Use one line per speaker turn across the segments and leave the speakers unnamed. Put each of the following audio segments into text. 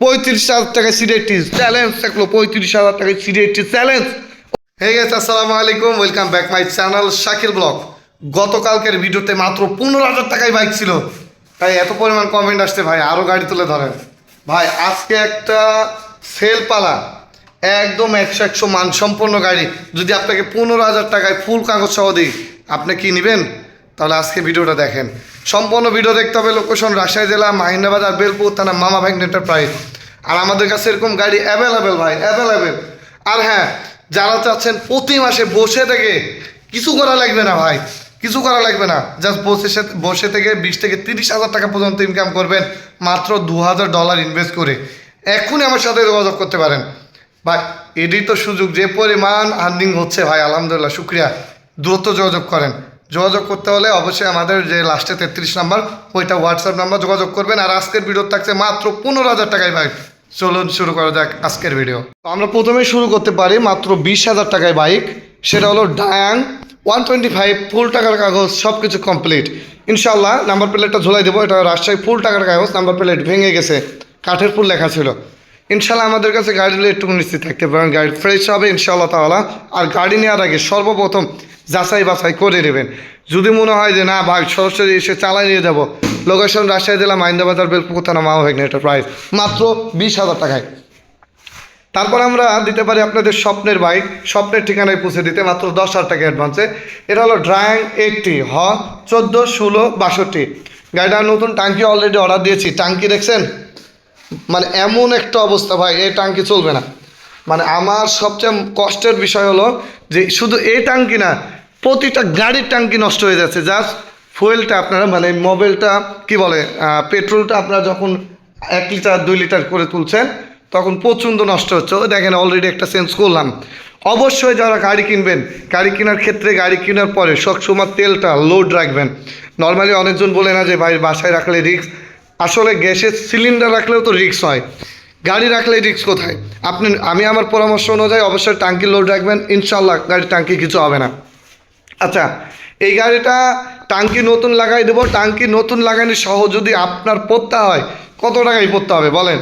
পঁয়ত্রিশ হাজার টাকায় সিডেটি চ্যালেঞ্জ থাকল, পঁয়ত্রিশ হাজার টাকায় সিডেটি চ্যালেঞ্জ। হে গেছে আসসালামু আলাইকুম welcome back my channel Shakil blog গতকালকের ভিডিওতে মাত্র পনেরো হাজার টাকায় বাইক ছিল। তাই এত পরিমাণ কমেন্ট আসছে, ভাই আরও গাড়ি তুলে ধরেন। ভাই, আজকে একটা সেল পালা। একদম একশো একশো মানসম্পন্ন গাড়ি। যদি আপনাকে পনেরো হাজার টাকায় ফুল কাগজ সহ দিই, আপনি কি নেবেন? তাহলে আজকে ভিডিওটা দেখেন। সম্পূর্ণ ভিডিও দেখতে হবে লোকেশন রাজশাহী জেলা মাহিন্দাবাজার বেলপুর, থানা মামা ব্যাংক এন্টারপ্রাইজ আর আমাদের কাছে এরকম গাড়ি অ্যাভেলেবেল ভাই অ্যাভেলেবেল আর হ্যাঁ যারা চাচ্ছেন প্রতি মাসে বসে থেকে, কিছু করা লাগবে না ভাই, কিছু করা লাগবে না। জাস্ট বসে বসে থেকে বিশ থেকে তিরিশ হাজার টাকা পর্যন্ত ইনকাম করবেন, মাত্র দু হাজার ডলার ইনভেস্ট করে। এখনই আমার সাথে যোগাযোগ করতে পারেন। ভাই, এটাই তো সুযোগ, যে পরিমাণ আর্নিং হচ্ছে ভাই, আলহামদুলিল্লাহ, শুক্রিয়া। দ্রুত যোগাযোগ করেন। যোগাযোগ করতে হলে অবশ্যই আমাদের যে লাস্টে তেত্রিশ নাম্বার, ওইটা হোয়াটসঅ্যাপ নাম্বার যোগাযোগ করবেন। আর আজকের ভিডিও থাকছে মাত্র পনেরো হাজার টাকায় বাইক চলুন শুরু করা যাক আজকের ভিডিও তো আমরা প্রথমে শুরু করতে পারি মাত্র বিশ হাজার টাকায় বাইক সেটা হলো Dayang one twenty five full টাকার কাগজ সব কিছু কমপ্লিট ইনশাল্লাহ নাম্বার প্লেটটা ঝোলাই দেবো। এটা রাজশাহী ফুল টাকার কাগজ নাম্বার প্লেট ভেঙে গেছে। কাঠের ফুল লেখা ছিল। ইনশাল্লাহ আমাদের কাছে গাড়ি একটু নিশ্চিত থাকতে পারেন গাড়ি ফ্রেশ হবে ইনশাল্লাহ তাহলে আর গাড়ি নেওয়ার আগে সর্বপ্রথম যাচাই বাছাই করে নেবেন। যদি মনে হয় যে, না ভাই, সরাসরি এসে চালাই নিয়ে যাব। লোকেশন রাজশাহী জেলা মাইন্দাবাজার বেলপুর থানা মা এটা প্রাইস মাত্র বিশ হাজার টাকায়। তারপর আমরা দিতে পারি আপনাদের স্বপ্নের বাইক। স্বপ্নের ঠিকানায় পৌঁছে দিতে মাত্র দশ হাজার টাকা অ্যাডভান্সে এটা হলো ড্রায়াং এইটটি হ, চোদ্দ ষোলো বাষট্টি। গাড়িটা নতুন টাঙ্কি অলরেডি অর্ডার দিয়েছি। টাঙ্কি দেখছেন? মানে এমন একটা অবস্থা, ভাই, এই টাঙ্কি চলবে না। মানে আমার সবচেয়ে কষ্টের বিষয় হলো যে শুধু এই টাঙ্কি না, প্রতিটা গাড়ির টাঙ্কি নষ্ট হয়ে যাচ্ছে। জাস্ট ফুয়েলটা আপনারা মানে মোবাইলটা কি বলে পেট্রোলটা আপনারা যখন এক লিটার, দুই লিটার করে তুলছেন, তখন প্রচণ্ড নষ্ট হচ্ছে। দেখেন অলরেডি একটা চেঞ্জ করলাম। অবশ্যই যারা গাড়ি কিনবেন, গাড়ি কেনার ক্ষেত্রে, গাড়ি কেনার পরে সবসময় তেলটা লোড রাখবেন। নর্মালি অনেকজন বলে না যে, ভাই, বাসায় রাখলে রিস্ক আসলে গ্যাসের সিলিন্ডার রাখলেও তো রিক্স হয়। গাড়ি রাখলে রিক্স কোথায়? আপনি, আমি আমার পরামর্শ অনুযায়ী অবশ্যই টাঙ্কি লোড রাখবেন ইনশাল্লাহ গাড়ির টাঙ্কি কিছু হবে না। আচ্ছা এই গাড়িটা টাঙ্কি নতুন লাগাই দেবো টাঙ্কি নতুন লাগানি সহ যদি আপনার পড়তে হয়, কত টাকায় পড়তে হবে বলেন?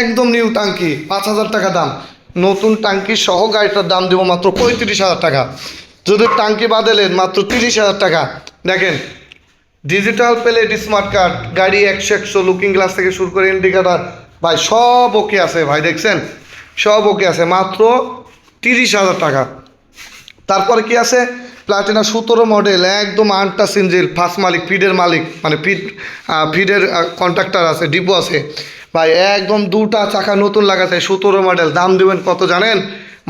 একদম নিউ টাঙ্কি পাঁচ হাজার টাকা দাম। নতুন টাঙ্কি সহ গাড়িটার দাম দেবো মাত্র পঁয়ত্রিশ হাজার টাকা। যদি টাঙ্কি বাদেলেন, মাত্র তিরিশ হাজার টাকা। দেখেন ডিজিটাল প্লেট স্মার্ট কার্ড গাড়ি একশো একশো লুকিং গ্লাস থেকে শুরু করে ইন্ডিকেটার ভাই সব ওকে আছে ভাই, দেখছেন? সব ওকে আছে, মাত্র তিরিশ হাজার টাকা। তারপরে কি আছে? প্লাটিনা সতেরো মডেল একদম আটটা সিঞ্জিল ফার্স্ট মালিক ফিডের মালিক মানে ফিড ফিডের কন্ট্রাক্টর আছে, ডিপো আছে। ভাই একদম দুটা চাকা নতুন লাগাতে সতেরো মডেল দাম দেবেন কত জানেন?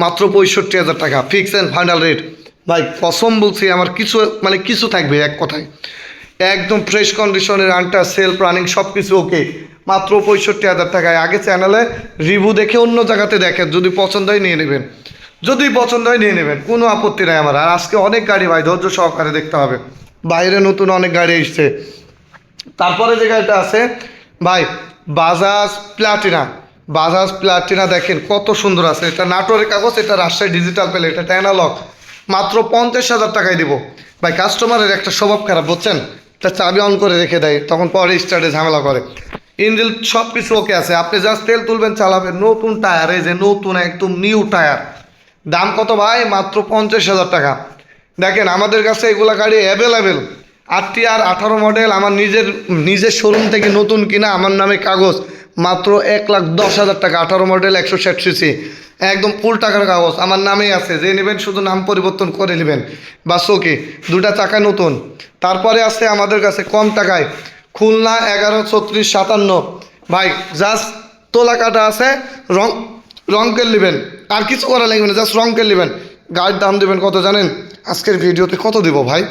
মাত্র পঁয়ষট্টি হাজার টাকা ফিক্স অ্যান্ড ফাইনাল রেট ভাই, কসম বলছি, আমার কিছু মানে কিছু থাকবে এক কথায়। একদম ফ্রেশ কন্ডিশনের আনটা সেলফ রানিং সব কিছু ওকে মাত্র পঁয়ষট্টি হাজার টাকায়। আগে চ্যানেলে রিভিউ দেখে অন্য জায়গাতে দেখেন, যদি পছন্দ হয় নিয়ে নেবেন। যদি পছন্দ হয় নিয়ে নেবেন, কোনো আপত্তি নাই আমার। আর আজকে অনেক গাড়ি ভাই, ধৈর্য সহকারে দেখতে হবে। বাইরে নতুন অনেক গাড়ি এসছে। তারপরে যে গাড়িটা আছে, ভাই বাজাজ প্লাটিনা বাজাজ প্লাটিনা দেখেন, কত সুন্দর আছে। এটা নাটোরের কাগজ, এটা রাজশাহী ডিজিটাল পেলে এটা অ্যানালগ মাত্র পঞ্চাশ হাজার টাকায় দেবো। ভাই কাস্টমারের একটা স্বভাব খারাপ, বুঝছেন? এটা চাবি অন করে রেখে দেয়, তখন পরে স্টার্টে ঝামেলা করে। ইঞ্জিল সব কিছু ওকে আছে, আপনি জাস্ট তেল তুলবেন, চালাবেন। নতুন টায়ার এই যে নতুন একদম নিউ টায়ার দাম কত ভাই? মাত্র পঞ্চাশ হাজার টাকা। দেখেন, আমাদের কাছে এগুলা গাড়ি অ্যাভেলেবেল আটটি আর আঠারো মডেল আমার নিজের নিজের শোরুম থেকে নতুন কিনা, আমার নামে কাগজ। মাত্র এক লাখ দশ হাজার টাকা, আঠারো মডেল একশো ষাট সিসি একদম ফুল টাকার কাগজ। আমার নামেই আছে। যে নেবেন শুধু নাম পরিবর্তন করে নেবেন। বা ওকে। দুটা চাকা নতুন। তারপরে আছে আমাদের কাছে কম টাকায় খুলনা এগারো ছত্রিশ সাতান্ন। ভাই জাস্ট তোলা কাটা আছে, রং রংকেল নেবেন। আর কিছু করা লাগবে না জাস্ট রংকেল নেবেন। গাড়ির দাম দেবেন কত জানেন? আজকের ভিডিওতে কত দিব ভাই?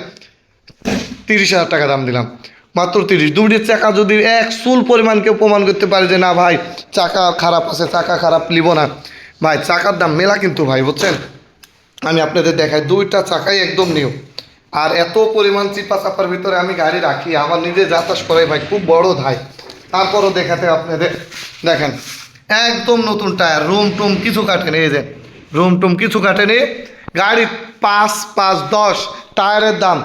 তিরিশ হাজার টাকা দাম দিলাম। মাত্র তিরিশ। দুটি চাকা যদি এক চুল পরিমাণ কেউ প্রমাণ করতে পারে যে, না ভাই, চাকা খারাপ আছে, চাকা খারাপ নিব না। ভাই, চাকার দাম মেলা কিন্তু ভাই, বুঝছেন? আমি আপনাদের দেখাই, দুইটা চাকাই একদম নিউ আর এত পরিমাণ চিপা চাপার ভিতরে আমি গাড়ি রাখি, আমার নিজে যাতায়াত করে ভাই, খুব বড় ধাই। তারপরও দেখাতে আপনাদের, দেখেন, একদম নতুন টায়ার রুম টুম কিছু কাটেনি, এই যে রুম টুম কিছু কাটেনি। গাড়ি পাঁচ পাঁচ, দশ, টায়ারের দাম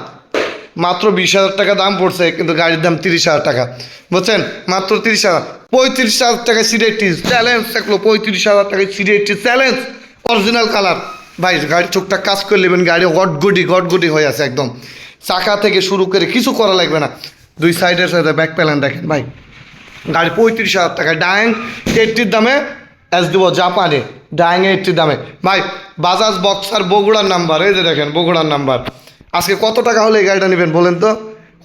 মাত্র বিশ হাজার টাকা দাম পড়ছে, কিন্তু গাড়ির দাম তিরিশ হাজার টাকা। বুঝছেন? মাত্র তিরিশ হাজার। পঁয়ত্রিশ হাজার টাকায় সিডেটিস চ্যালেঞ্জ থাকল, পঁয়ত্রিশ হাজার টাকায় সিডেটিস চ্যালেঞ্জ অরিজিনাল কালার ভাই, গাড়ি টুকটাক কাজ করে নেবেন, গাড়ি গটগুডি গটগুডি হয়ে আছে একদম। চাকা থেকে শুরু করে কিছু করা লাগবে না। দুই সাইডের সাইডে ব্যাক প্যালেন দেখেন, ভাই। গাড়ি পঁয়ত্রিশ হাজার টাকা ডাইং এইটটির দামে এস দিব জাপানে ডাইং এইটটির দামে। ভাই বাজাজ বক্সার বগুড়ার নাম্বার এই যে দেখেন, বগুড়ার নাম্বার আজকে কত টাকা হলে এই গাড়িটা নেবেন বলেন তো?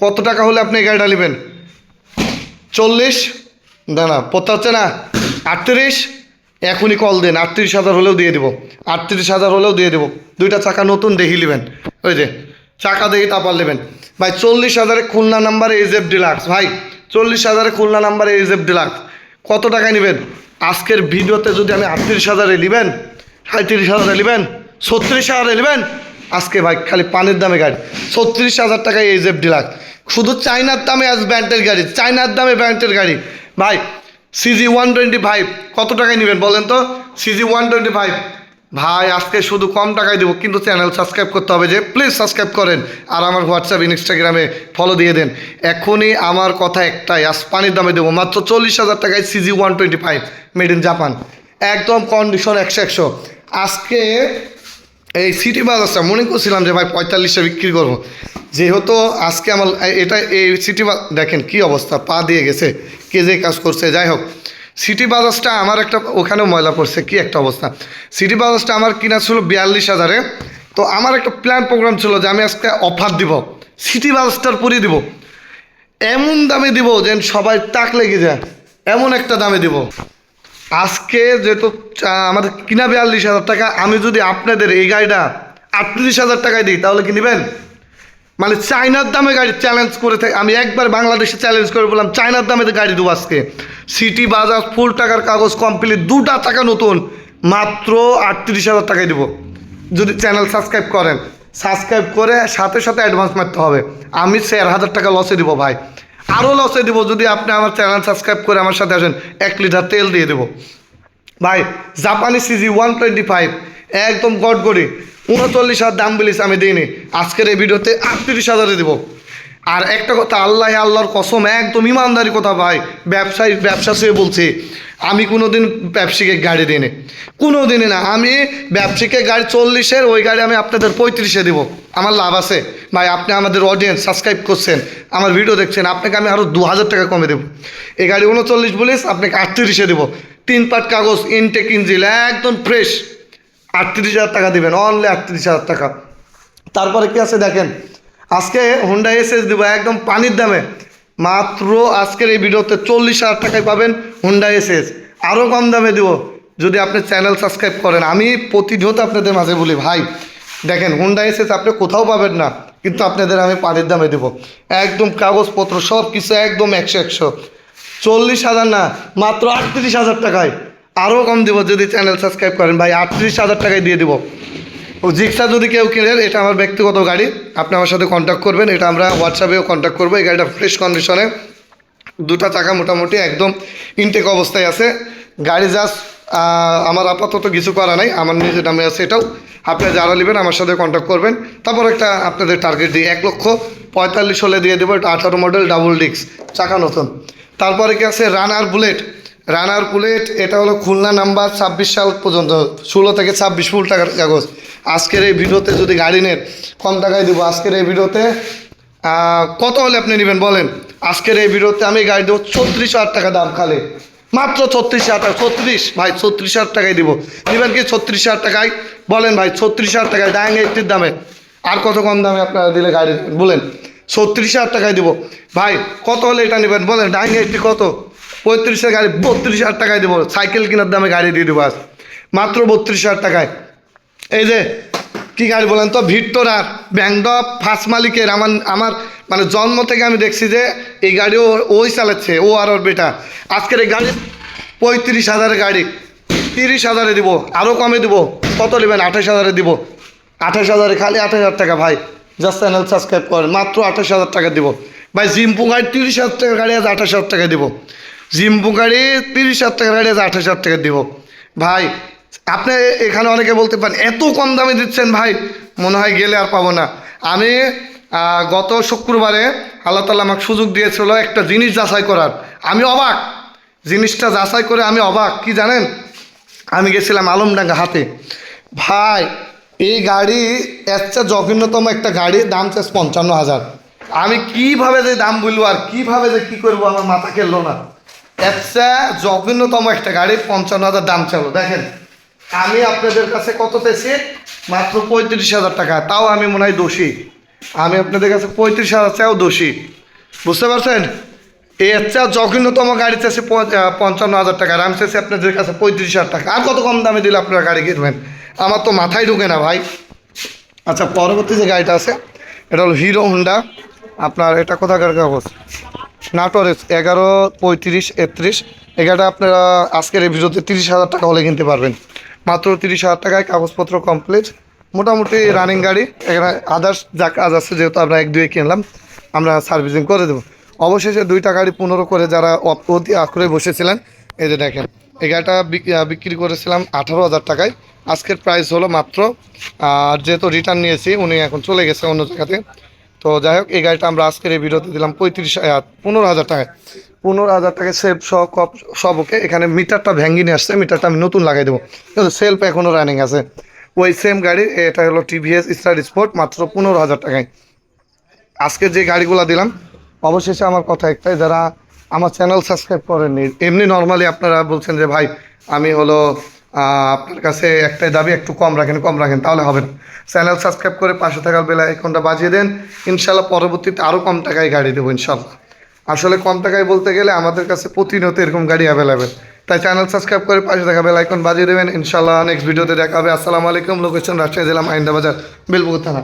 কত টাকা হলে আপনি এই গাড়িটা নেবেন? চল্লিশ না পড়তে হচ্ছে না। আটত্রিশ? এখনই কল দেন, আটত্রিশ হাজার হলেও দিয়ে দেবো। আটত্রিশ হাজার হলেও দিয়ে দেবো। দুইটা চাকা নতুন দেখি নেবেন। ওই যে, চাকা দেখি তাপার নেবেন। ভাই, চল্লিশ হাজারে খুলনা নাম্বার এজেফ ডিলাক্স ভাই, চল্লিশ হাজারে খুলনা নাম্বার এজেফ ডিলাক্স কত টাকায় নেবেন? আজকের ভিডিওতে যদি আমি আটত্রিশ হাজারে নেবেন সাঁত্রিশ হাজারে নেবেন, ছত্রিশ হাজারে নেবেন, আজকে ভাই, খালি পানির দামে গাড়ি। ছত্রিশ হাজার টাকায় এজেফ ডিলাক্স শুধু চাইনার দামে আজ ব্যান্ডের গাড়ি চাইনার দামে ব্যান্ডের গাড়ি। ভাই সিজি ওয়ান টোয়েন্টি ফাইভ কত টাকায় নেবেন বলেন তো? সিজি ওয়ান টোয়েন্টি ফাইভ ভাই, আজকে শুধু কম টাকায় দেবো, কিন্তু চ্যানেল সাবস্ক্রাইব করতে হবে যে প্লিজ সাবস্ক্রাইব করেন আর আমার হোয়াটসঅ্যাপ ইনস্টাগ্রামে ফলো দিয়ে দেন। এখনই আমার কথা একটাই, আজ পানির দামে দেবো, মাত্র চল্লিশ হাজার টাকায় CG one twenty five made in Japan একদম কন্ডিশন একশো একশো। আজকে এই সিটি বাজারটা মনে করছিলাম যে, ভাই, পঁয়তাল্লিশে বিক্রি করব। যেহেতু আজকে আমার এটা, এই সিটি বা দেখেন কি অবস্থা, পা দিয়ে গেছে। কে যে কাজ করছে, যাই হোক। সিটি বাজাজটা আমার একটা, ওখানেও ময়লা পড়ছে, কি একটা অবস্থা। সিটি বাজাজটা আমার কিনা ছিল বিয়াল্লিশ হাজারে। তো আমার একটা প্ল্যান প্রোগ্রাম ছিল যে আমি আজকে অফার দিব, সিটি বাজাজটার পরে দিব। এমন দামে দিব যেন সবাই তাক লেগে যায়, এমন একটা দামে দিব। আজকে যেহেতু আমাদের কিনা বিয়াল্লিশ হাজার টাকা, আমি যদি আপনাদের এই গাড়িটা আটত্রিশ হাজার টাকায় দিই, তাহলে কি নেবেন? মানে চায়নার দামে গাড়ি চ্যালেঞ্জ করে থাকি আমি একবার বাংলাদেশে চ্যালেঞ্জ করে বললাম, চায়নার দামে গাড়ি দেবো আজকে। সিটি, বাজাজ, ফুল টাকার কাগজ কমপ্লিট দুটা টাকা নতুন, মাত্র আটত্রিশ হাজার টাকায় দেবো। যদি চ্যানেল সাবস্ক্রাইব করেন সাবস্ক্রাইব করে সাথে সাথে অ্যাডভান্স মারতে হবে। আমি চার হাজার টাকা লসে দিব ভাই। আরও লসে দিব যদি আপনি আমার চ্যানেল সাবস্ক্রাইব করে আমার সাথে আসেন, এক লিটার তেল দিয়ে দেবো। ভাই জাপানি সিজি ওয়ান টোয়েন্টি ফাইভ একদম গড়গড়ি। উনচল্লিশ হাজার দাম বলিস আমি দিইনি। আজকের এই ভিডিওতে আটত্রিশ হাজারে দেবো। আর একটা কথা, আল্লাহ আল্লাহর কসম, একদম ইমানদারি কথা ভাই, ব্যবসায়ী, ব্যবসা সে বলছে, আমি কোনো দিন ব্যবসায়ীকে গাড়ি দিইনি। কোনো দিনে না, আমি ব্যবসায়ীকে গাড়ি চল্লিশের, ওই গাড়ি আমি আপনাদের পঁয়ত্রিশে দেবো। আমার লাভ আছে। ভাই, আপনি আমাদের অডিয়েন্স সাবস্ক্রাইব করছেন, আমার ভিডিও দেখছেন, আপনাকে আমি আরও দু হাজার টাকা কমে দেবো। এই গাড়ি উনচল্লিশ বলিস আপনাকে আটত্রিশে দেবো। তিন পাট কাগজ ইনটেক ইঞ্জিল একদম ফ্রেশ আটত্রিশ হাজার টাকা দেবেন অনলি আটত্রিশ হাজার টাকা। তারপরে কি আছে দেখেন? আজকে হোন্ডা এসএস দেবো, একদম পানির দামে। মাত্র আজকের এই ভিডিওতে চল্লিশ হাজার টাকায় পাবেন হোন্ডা এসএস আরও কম দামে দেবো, যদি আপনি চ্যানেল সাবস্ক্রাইব করেন। আমি প্রতিনিয়ত আপনাদের মাঝে বলি, ভাই, দেখেন হোন্ডা এসএস আপনি কোথাও পাবেন না, কিন্তু আপনাদের আমি পানির দামে দেবো। একদম কাগজপত্র সব কিছু একদম একশো একশো। চল্লিশ হাজার না, মাত্র আটত্রিশ হাজার টাকায়। আরও কম দিব যদি চ্যানেল সাবস্ক্রাইব করেন। ভাই, আটত্রিশ হাজার টাকায় দিয়ে দিব। ও জিক্সা যদি কেউ কিনেন, এটা আমার ব্যক্তিগত গাড়ি। আপনি আমার সাথে কন্ট্যাক্ট করবেন। এটা আমরা হোয়াটসঅ্যাপেও কন্ট্যাক্ট করব। এই গাড়িটা ফ্রেশ কন্ডিশনে দুটা চাকা মোটামুটি একদম ইনটেক অবস্থায় আছে। গাড়ি জাস্ট আমার আপাতত কিছু করা নাই। আমার নিজের নামে আছে এটাও। আপনি যারা নেবেন, আমার সাথে কন্ট্যাক্ট করবেন। তারপর একটা আপনাদের টার্গেট দিই। এক লক্ষ পঁয়তাল্লিশ হলে দিয়ে দেবো। এটা আঠারো মডেল ডাবল ডিক্স চাকা নতুন। তারপরে কি আছে? রানার বুলেট রানার বুলেট, এটা হলো খুলনা নাম্বার ছাব্বিশ সাল পর্যন্ত, ষোলো থেকে ছাব্বিশ ফুল টাকার কাগজ। আজকের এই ভিডিওতে যদি গাড়ি নেন, কম টাকায় দেবো। আজকের এই ভিডিওতে কত হলে আপনি নেবেন বলেন? আজকের এই ভিডিওতে আমি গাড়ি দেবো ছত্রিশ হাজার টাকা দাম খালি। মাত্র ছত্রিশ হাজার টাকা, ছত্রিশ? ভাই, ছত্রিশ হাজার টাকায় দিব। নেবেন কি ছত্রিশ হাজার টাকায়? বলেন ভাই, ছত্রিশ হাজার টাকায় ডাইং এইটির দামে। আর কত কম দামে আপনারা দিলে গাড়ি, বলেন? ছত্রিশ হাজার টাকায় দিব। ভাই, কত হলে এটা নেবেন বলেন? ডাইং এইটটি কত? পঁয়ত্রিশের গাড়ি, বত্রিশ হাজার টাকায় দেবো। সাইকেল কেনার দামে গাড়ি দিয়ে দেবো আজ। মাত্র বত্রিশ হাজার টাকায়। এই যে, কি গাড়ি বলেন তো? ভিক্টোরার ব্যাংডপ ফার্স্ট মালিকের। আমার আমার মানে জন্ম থেকে আমি দেখছি যে এই গাড়ি ও, ওই চালাচ্ছে, ও আর ওর বেটা। আজকের এই গাড়ি পঁয়ত্রিশ হাজারের গাড়ি। তিরিশ হাজারে দিব। আরও কমে দিব। কত নেবেন? আঠাশ হাজারে দিব। আঠাশ হাজারে, খালি আঠাশ হাজার টাকা, ভাই। জাস্ট চ্যানেল সাবস্ক্রাইব করেন। মাত্র আঠাশ হাজার টাকা দিব। ভাই, জিম্পু গাড়ি তিরিশ হাজার টাকা গাড়ি আছে আঠাশ হাজার টাকা দিব। জিম্পু গাড়ি তিরিশ হাজার টাকার গাড়ি আছে, আঠাশ হাজার টাকা দিব। ভাই, আপনি এখানে অনেকে বলতে পারেন, এত কম দামে দিচ্ছেন ভাই, মনে হয় গেলে আর পাবো না। আমি গত শুক্রবারে আল্লাহ তালা আমাকে সুযোগ দিয়েছিল একটা জিনিস যাচাই করার। আমি অবাক। জিনিসটা যাচাই করে আমি অবাক, কি জানেন? আমি গেছিলাম আলমডাঙ্গা হাতে ভাই, এই গাড়ি একটা জঘন্যতম একটা গাড়ি, দাম চাষ পঞ্চান্ন হাজার। আমি কীভাবে যে দাম বলব আর কীভাবে যে কি করব আমার মাথা খেললো না। একটা জঘন্যতম একটা গাড়ি, পঞ্চান্ন হাজার দাম চালো দেখেন, আমি আপনাদের কাছে কত পেয়েছি মাত্র পঁয়ত্রিশ হাজার টাকা। তাও আমি মনে হয় দোষী। আমি আপনাদের কাছে পঁয়ত্রিশ হাজার চাও দোষী। বুঝতে পারছেন? এই হচ্ছে জঘন্যতম গাড়ি চাষে পঞ্চান্ন হাজার টাকা। আর আমি চাইছি আপনাদের কাছে পঁয়ত্রিশ হাজার টাকা। আর কত কম দামে দিলে আপনারা গাড়ি কিনবেন? আমার তো মাথায় ঢুকে না ভাই। আচ্ছা পরবর্তী যে গাড়িটা আছে, এটা হলো হিরো হোন্ডা। আপনার এটা কোথাকার কাগজ? নাটোরের এগারো, পঁয়ত্রিশ, একত্রিশ। এগারোটা আপনারা আজকের ভিডিওতে তিরিশ হাজার টাকা হলে কিনতে পারবেন। মাত্র তিরিশ হাজার টাকায় কাগজপত্র কমপ্লিট মোটামুটি রানিং গাড়ি। এখানে আদার্স যা কাজ আছে, যেহেতু আমরা এক দুয়ে কিনলাম, আমরা সার্ভিসিং করে দেবো। অবশেষে দুইটা গাড়ি পনেরো করে যারা অতি আগ্রহে বসেছিলেন, এই যে দেখেন, এই গাড়িটা বিক- বিক্রি করেছিলাম আঠারো হাজার টাকায়। আজকের প্রাইস হলো মাত্র আর যেহেতু রিটার্ন নিয়েছি, উনি এখন চলে গেছে অন্য জায়গাতে। তো যাই হোক, এই গাড়িটা আমরা আজকের এই ভিডিওতে দিলাম পঁয়ত্রিশ পনেরো হাজার টাকায়। পনেরো হাজার টাকায় সেফ সব কপ সব ওকে এখানে মিটারটা ভ্যাঙ্গি নিয়ে আসছে, মিটারটা আমি নতুন লাগাই দেবো। কিন্তু সেলফ এখনও রানিং আছে। ওই সেম গাড়ি, এটা হলো টিভিএস স্টার স্পোর্ট মাত্র পনেরো হাজার টাকায়। আজকে যে গাড়িগুলো দিলাম, অবশেষে আমার কথা একটাই, যারা আমার চ্যানেল সাবস্ক্রাইব করেননি, এমনি নর্মালি আপনারা বলছেন যে, ভাই, আমি হলো আপনার কাছে একটাই দাবি, একটু কম রাখেন কম রাখেন, তাহলে হবে না। চ্যানেল সাবস্ক্রাইব করে পাশে থাকার বেলা এখনটা বাজিয়ে দেন। ইনশাল্লাহ পরবর্তীতে আরও কম টাকায় গাড়ি দেবো, ইনশাল্লাহ। আসলে কম টাকায় বলতে গেলে আমাদের কাছে প্রতিনিয়ত এরকম গাড়ি অ্যাভেলেবেল তাই চ্যানেল সাবস্ক্রাইব করে পাশে থাকা বেল আইকন বাজিয়ে দেবেন। ইনশাল্লাহ নেক্সট ভিডিওতে দেখা হবে। আসসালামু আলাইকুম। লোকেশন রাজশাহী জেলা মাইন্দাবাজার বেলপুকুর থানা।